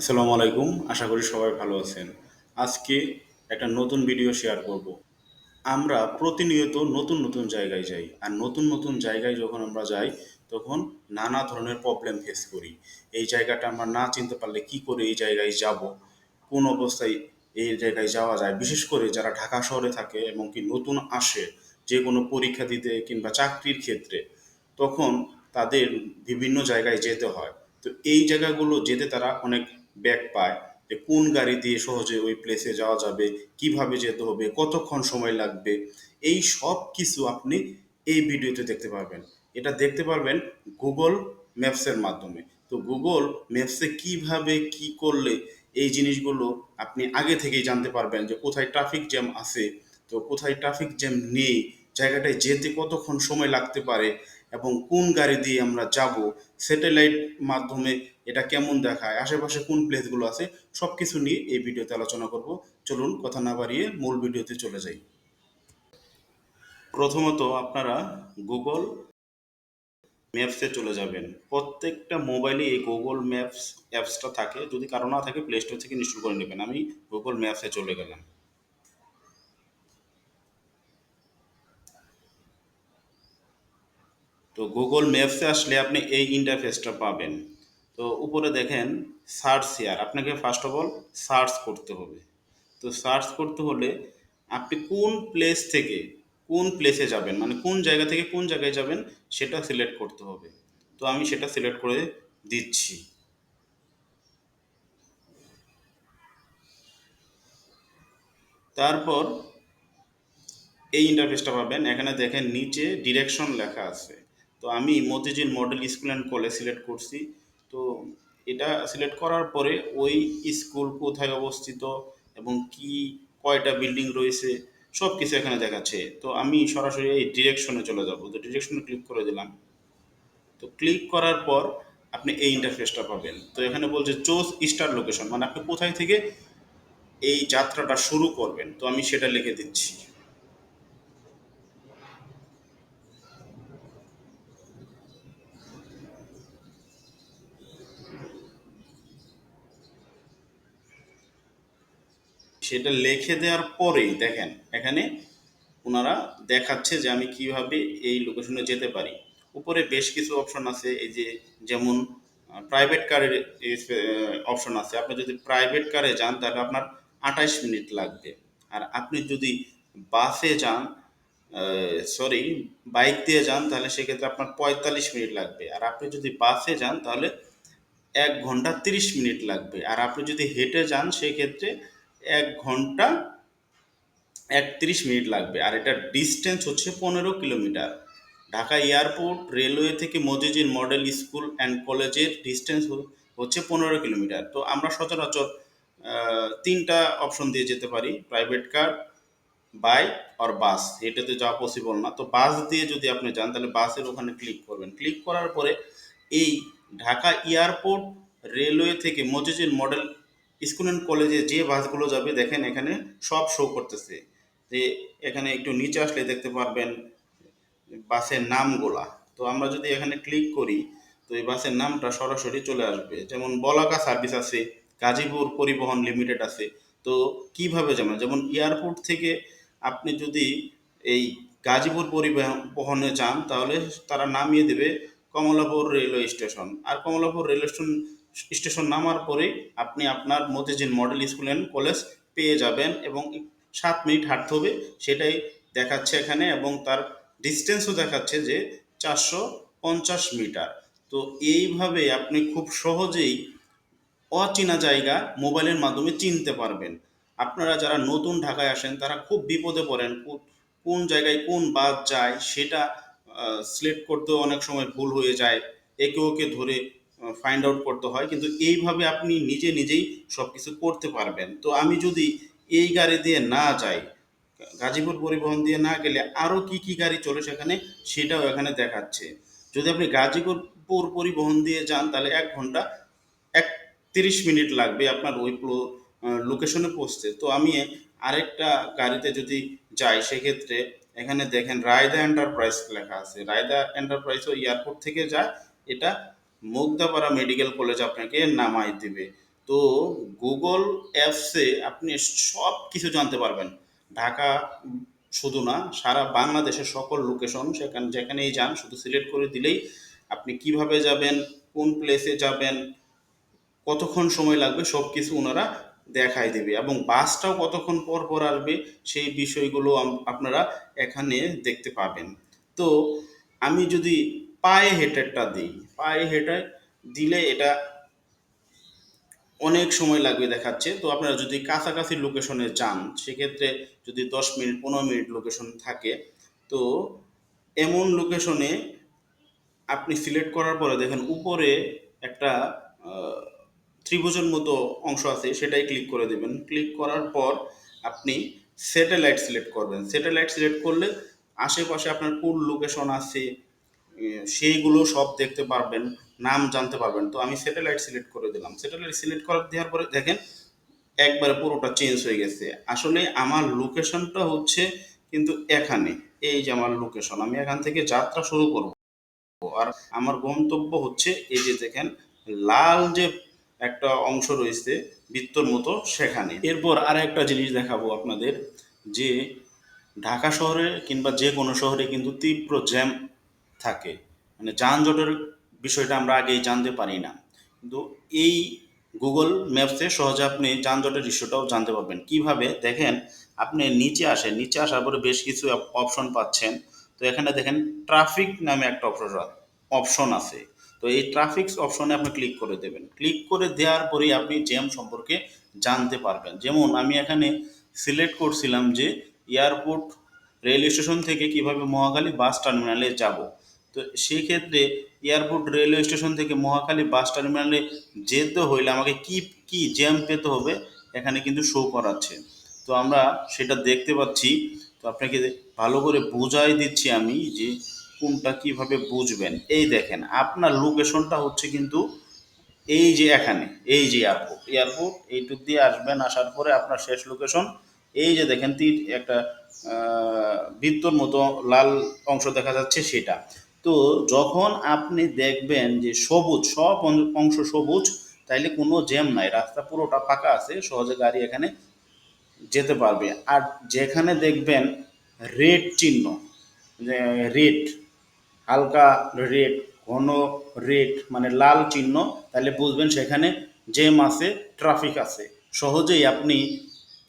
আসসালামু আলাইকুম, আশা করি সবাই ভালো আছেন। আজকে একটা নতুন ভিডিও শেয়ার করব। আমরা প্রতিনিয়ত নতুন নতুন জায়গায় যাই। আর নতুন নতুন জায়গায় যখন আমরা যাই, তখন নানা ধরনের প্রবলেম ফেস করি। এই জায়গাটা আমরা না চিনতে পারলে কি করে এই জায়গায় যাব? কোন অবস্থায় এই জায়গায় যাওয়া যায়? বিশেষ করে যারা ঢাকা শহরে থাকে এবং কি নতুন আসে, যে কোনো পরীক্ষা দিতে কিংবা চাকরির ক্ষেত্রে, তখন তাদের বিভিন্ন জায়গায় যেতে হয়। তো এই জায়গাগুলো যেতে তারা অনেক ব্যাক পায় যে কোন গাড়ি দিয়ে সহজে ওই প্লেসে যাওয়া যাবে, কীভাবে যেতে হবে, কতক্ষণ সময় লাগবে, এই সব কিছু আপনি এই ভিডিওতে দেখতে পারবেন। এটা দেখতে পারবেন গুগল ম্যাপসের মাধ্যমে। তো গুগল ম্যাপসে কীভাবে কি করলে এই জিনিসগুলো আপনি আগে থেকেই জানতে পারবেন যে কোথায় ট্রাফিক জ্যাম আছে, তো কোথায় ট্রাফিক জ্যাম নেই, জায়গাটায় যেতে কতক্ষণ সময় লাগতে পারে এবং কোন গাড়ি দিয়ে আমরা যাব স্যাটেলাইট মাধ্যমে এটা কেমন দেখায়, আশেপাশে কোন প্লেসগুলো আছে সব কিছু নিয়ে এই ভিডিওতে আলোচনা করব। চলুন কথা না বাড়িয়ে মূল ভিডিওতে চলে যাই। প্রথমত আপনারা গুগল ম্যাপসে চলে যাবেন। প্রত্যেকটা মোবাইলে এই গুগল ম্যাপস অ্যাপসটা থাকে। যদি কারও না থাকে প্লে স্টোর থেকে ইনস্টল করে নেবেন। আমি গুগল ম্যাপসে চলে গেলাম। তো গুগল ম্যাপসে আসলে আপনি এই ইন্টারফেসটা পাবেন। তো উপরে দেখেন সার্চ হেয়ার আপনাকে ফার্স্ট অফ অল সার্চ করতে হবে। তো সার্চ করতে হলে আপনি কোন প্লেস থেকে কোন প্লেসে যাবেন মানে কোন জায়গা থেকে কোন জায়গায় যাবেন, সেটা সিলেক্ট করতে হবে। তো আমি সেটা সিলেক্ট করে দিচ্ছি। তারপর এই ইন্টারফেসটা পাবেন। এখানে দেখেন নিচে ডিরেকশন লেখা আছে। তো আমি Motijheel model school and college select করছি। তো এটা সিলেক্ট করার পরে ওই স্কুল কোথায় অবস্থিত এবং কি, কয়টা বিল্ডিং রয়েছে সব কিছু এখানে দেখাচ্ছে। তো আমি সরাসরি এই ডিরেকশনে চলে যাব। তো ডিরেকশনে ক্লিক করে দিলাম। তো ক্লিক করার পর আপনি এই ইন্টারফেসটা পাবেন। তো এখানে বলছে চোজ স্টার লোকেশন মানে আপনি কোথায় থেকে এই যাত্রাটা শুরু করবেন। তো আমি সেটা লিখে দিচ্ছি। সেটা লিখে দেওয়ার পরেই দেখেন, এখানে ওনারা দেখাচ্ছে যে আমি কীভাবে এই লোকেশনে যেতে পারি। উপরে বেশ কিছু অপশন আছে, এই যে যেমন প্রাইভেট কারের অপশন আছে। আপনি যদি প্রাইভেট কারে যান, তাহলে আপনার আঠাইশ মিনিট লাগবে। আর আপনি যদি বাসে যান সরি বাইক দিয়ে যান, তাহলে সেক্ষেত্রে আপনার পঁয়তাল্লিশ মিনিট লাগবে। আর আপনি যদি বাসে যান, তাহলে এক ঘণ্টা তিরিশ মিনিট লাগবে। আর আপনি যদি হেঁটে যান, সেক্ষেত্রে এক ঘণ্টা একত্রিশ মিনিট লাগবে। আর এটার ডিস্টেন্স হচ্ছে পনেরো কিলোমিটার। ঢাকা এয়ারপোর্ট, রেলওয়ে থেকে মজিজির মডেল স্কুল অ্যান্ড কলেজের ডিস্টেন্স হচ্ছে পনেরো কিলোমিটার। তো আমরা সচরাচর তিনটা অপশন দিয়ে যেতে পারি প্রাইভেট কার বাইক আর বাস এটাতে যাওয়া পসিবল না। তো বাস দিয়ে যদি আপনি যান, তাহলে বাসের ওখানে ক্লিক করবেন। ক্লিক করার পরে এই ঢাকা এয়ারপোর্ট, রেলওয়ে থেকে মজিজির মডেল স্কুল অ্যান্ড কলেজে যে বাসগুলো যাবে, দেখেন এখানে সব শো করতেছে। যে এখানে একটু নিচে আসলে দেখতে পারবেন বাসের নামগুলা। তো আমরা যদি এখানে ক্লিক করি, তো এই বাসের নামটা সরাসরি চলে আসবে। যেমন বলাকা সার্ভিস আছে, গাজীপুর পরিবহন লিমিটেড আছে। তো কীভাবে যাবেন? যেমন এয়ারপোর্ট থেকে আপনি যদি এই গাজীপুর পরিবহনে যান, তাহলে তারা নামিয়ে দেবে কমলাপুর রেলওয়ে স্টেশন আর কমলাপুর রেলওয়ে স্টেশন স্টেশন নামার পরে আপনি আপনার Motijheel model school and college পেয়ে যাবেন এবং সাত মিনিট হাঁটতে হবে, সেটাই দেখাচ্ছে এখানে এবং তার ডিস্টেন্সও দেখাচ্ছে যে চারশো পঞ্চাশ মিটার। তো এইভাবে আপনি খুব সহজেই অচেনা জায়গা মোবাইলের মাধ্যমে চিনতে পারবেন। আপনারা যারা নতুন ঢাকায় আসেন, তারা খুব বিপদে পড়েন কোন জায়গায় কোন বাস যায়, সেটা সিলেক্ট করতেও অনেক সময় ভুল হয়ে যায়। একে ওকে ধরে ফাইন্ড আউট করতে হয়, কিন্তু এইভাবে আপনি নিজে নিজেই সব কিছু করতে পারবেন। তো আমি যদি এই গাড়ি দিয়ে না যাই, গাজীপুর পরিবহন দিয়ে না গেলে আরও কি কি গাড়ি চলে সেখানে, সেটাও এখানে দেখাচ্ছে। যদি আপনি গাজীপুর পরিবহন দিয়ে যান, তাহলে এক ঘণ্টা, এক তিরিশ মিনিট লাগবে আপনার ওই লোকেশনে পৌঁছতে। তো আমি আরেকটা গাড়িতে যদি যাই, সেক্ষেত্রে এখানে দেখেন, রায়দা এন্টারপ্রাইজ লেখা আছে। রায়দা এন্টারপ্রাইজও এয়ারপোর্ট থেকে যায়, এটা মুগদাপাড়া মেডিকেল কলেজ আপনাকে নামাই দেবে। তো গুগল অ্যাপসে আপনি সব কিছু জানতে পারবেন। ঢাকা শুধু না, সারা বাংলাদেশের সকল লোকেশন সেখানে, যেখানেই যান, শুধু সিলেক্ট করে দিলেই আপনি কীভাবে যাবেন, কোন প্লেসে যাবেন, কতক্ষণ সময় লাগবে সব কিছু ওনারা দেখাই দেবে এবং বাসটাও কতক্ষণ পর পর আসবে, সেই বিষয়গুলো আপনারা এখানে দেখতে পাবেন। তো আমি যদি পায়ে হেঁটেরটা দিই পায়ে হেঁটে দিলে এটা অনেক সময় লাগবে দেখাচ্ছে। তো আপনারা যদি কাছাকাছি লোকেশনে যান, সেক্ষেত্রে যদি দশ মিনিট, পনেরো মিনিট লোকেশন থাকে, তো এমন লোকেশনে আপনি সিলেক্ট করার পরে দেখেন উপরে একটা ত্রিভুজের মতো অংশ আছে, সেটাই ক্লিক করে দেবেন। ক্লিক করার পর আপনি স্যাটেলাইট সিলেক্ট করবেন। স্যাটেলাইট সিলেক্ট করলে আশেপাশে আপনার কোন লোকেশন আছে সেইগুলো সব দেখতে পারবেন, নাম জানতে পারবেন। তো আমি স্যাটেলাইট সিলেক্ট করে দিলাম। স্যাটেলাইট সিলেক্ট করে দেওয়ার পরে দেখেন, একবারে পুরোটা চেঞ্জ হয়ে গেছে। আসলে আমার লোকেশনটা হচ্ছে কিন্তু এখানে। এই যে আমার লোকেশন আমি এখান থেকে যাত্রা শুরু করব। আর আমার গন্তব্য হচ্ছে এই যে দেখেন, লাল যে একটা অংশ রয়েছে, বৃত্তর মতো সেখানে। এরপর আর একটা জিনিস দেখাবো আপনাদের, যে ঢাকা শহরে কিংবা যে কোনো শহরে কিন্তু তীব্র জ্যাম থাকে। মানে যানজটের বিষয়টা আমরা আগেই জানতে পারি না। কিন্তু এই গুগল ম্যাপসে সহজে আপনি যানজটের দৃশ্যটাও জানতে পারবেন। কীভাবে? দেখেন, আপনি নিচে আসেন, নিচে আসার পরে বেশ কিছু অপশন পাচ্ছেন। তো এখানে দেখেন ট্রাফিক নামে একটা অপশন অপশন আছে। তো এই ট্রাফিক অপশনে আপনি ক্লিক করে দেবেন। ক্লিক করে দেওয়ার পরেই আপনি জ্যাম সম্পর্কে জানতে পারবেন। যেমন আমি এখানে সিলেক্ট করছিলাম যে এয়ারপোর্ট রেল স্টেশন থেকে কীভাবে মহাকালী বাস টার্মিনালে যাব। তো সেই ক্ষেত্রে এয়ারপোর্ট রেলওয়ে স্টেশন থেকে মহাখালী বাস টার্মিনালে যেতে হইলে আমাকে কি কি জ্যাম পেতে হবে এখানে কিন্তু শো করাচ্ছে। তো আমরা সেটা দেখতে পাচ্ছি। তো আপনাকে ভালো করে বুঝাই দিচ্ছি আমি যে কোনটা কীভাবে বুঝবেন। এই দেখেন, আপনার লোকেশনটা হচ্ছে কিন্তু এই যে এখানে, এই যে এয়ারপোর্ট। এয়ারপোর্ট এইটুক দিয়ে আসবেন, আসার পরে আপনার শেষ লোকেশন। এই যে দেখেন তীর, একটা বৃত্তর মতো লাল অংশ দেখা যাচ্ছে সেটা। তো যখন আপনি দেখবেন যে সবুজ, সব অংশ সবুজ, তাইলে কোনো জ্যাম নাই। রাস্তা পুরোটা ফাঁকা আছে, সহজে গাড়ি এখানে যেতে পারবে। আর যেখানে দেখবেন রেড চিহ্ন রেড, হালকা রেড, ঘন রেড মানে লাল চিহ্ন তাহলে বুঝবেন সেখানে জ্যাম আছে, ট্রাফিক আছে। সহজেই আপনি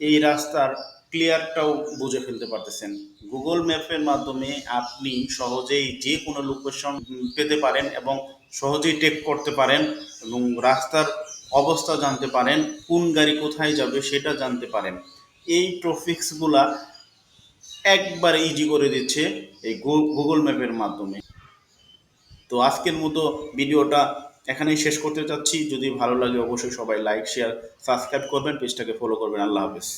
এই রাস্তার ক্লিয়ারটাও বুঝে ফেলতে পারতেছেন। গুগল ম্যাপের মাধ্যমে আপনি সহজেই যে কোনো লোকেশন পেতে পারেন এবং সহজেই টেক করতে পারেন এবং রাস্তার অবস্থা জানতে পারেন, কোন গাড়ি কোথায় যাবে সেটা জানতে পারেন। এই ট্রফিক্সগুলা একবার ইজি করে দিচ্ছে এই গুগল ম্যাপের মাধ্যমে। তো আজকের মতো ভিডিওটা এখানেই শেষ করতে চাচ্ছি। যদি ভালো লাগে অবশ্যই সবাই লাইক শেয়ার সাবস্ক্রাইব করবেন, পেজটাকে ফলো করবেন। আল্লাহ হাফেজ।